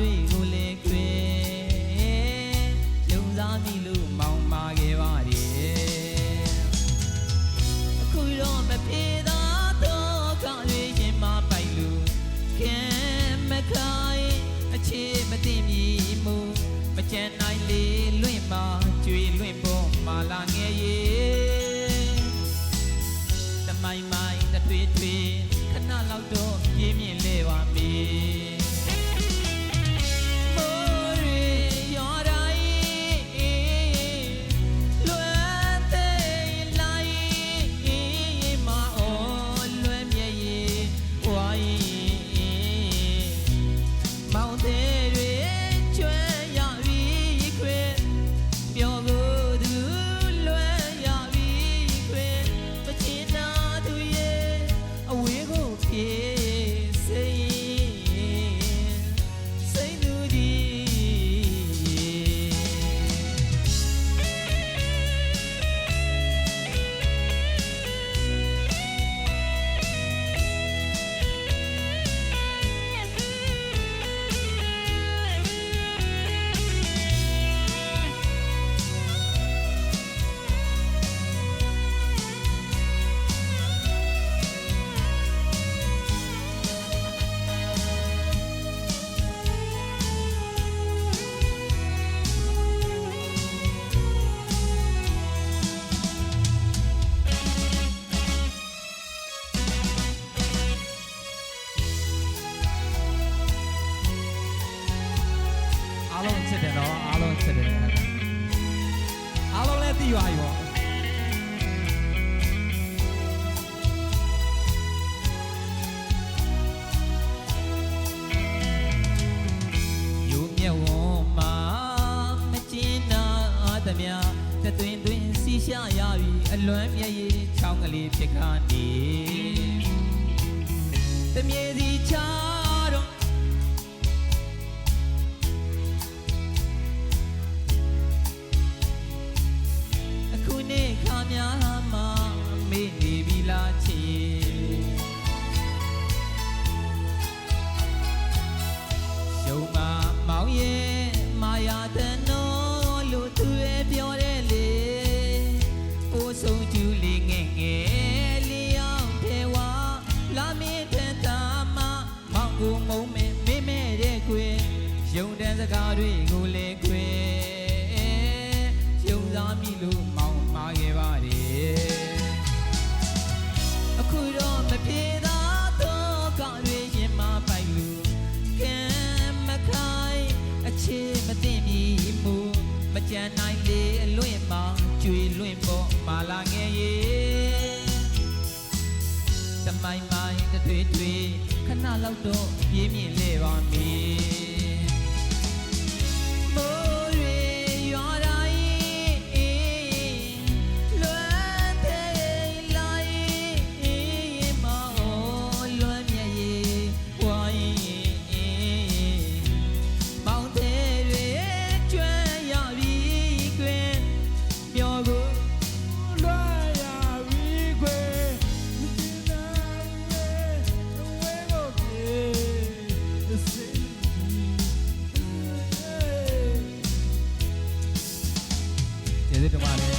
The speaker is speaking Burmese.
တွေကိုလည်းခွေလုံစားသည့်လူမောင်မာခဲ့ပါရဲ့အခုတော့မပြေသာတော့ကောင်းတွေရင်မပိုက်လူခဲမခိုင်းအခြေမတင်မြည်မှုမကြံနိုင်လေလွင့်မှာကျွေလွင့်ပေါ်မာလာငယ်ရေတမိုင်မိုင်တထွေထွေခဏလောက်တော့ပြင်းမြင်လေပါမေး အားလုံးချစ်တယ်နော်အားလုံးချစ်တယ်အားလုံးလည်းသိပါပြီပေါ့ယူမြတ်ဝွန်မှာမကျင်းနာသမျှတသွင်းသွင်းစီရှာရပြီအလွမ်းမြတ်ရည်ချောင်းကလေးဖြစ်ခါနေတမြေစီချတော့အခု စကားတွေကိုလေခွေယုံစားမိလို့မောင်မာခဲ့ပါတယ်အခုတော့မပြေသာတော့ကရွေရင်မပိုက်လို့ကံမခိုင်အခြေမသိမီမူမကြမ်းနိုင်လေအလွင့်မှာကျွေလွင့်ပေါ်မာလာငယ်ရေတမိုင်မိုင်တထွေထွေခဏလောက်တော့ပြင်းမြင်လေပါမည် எதிர்த்து மாறி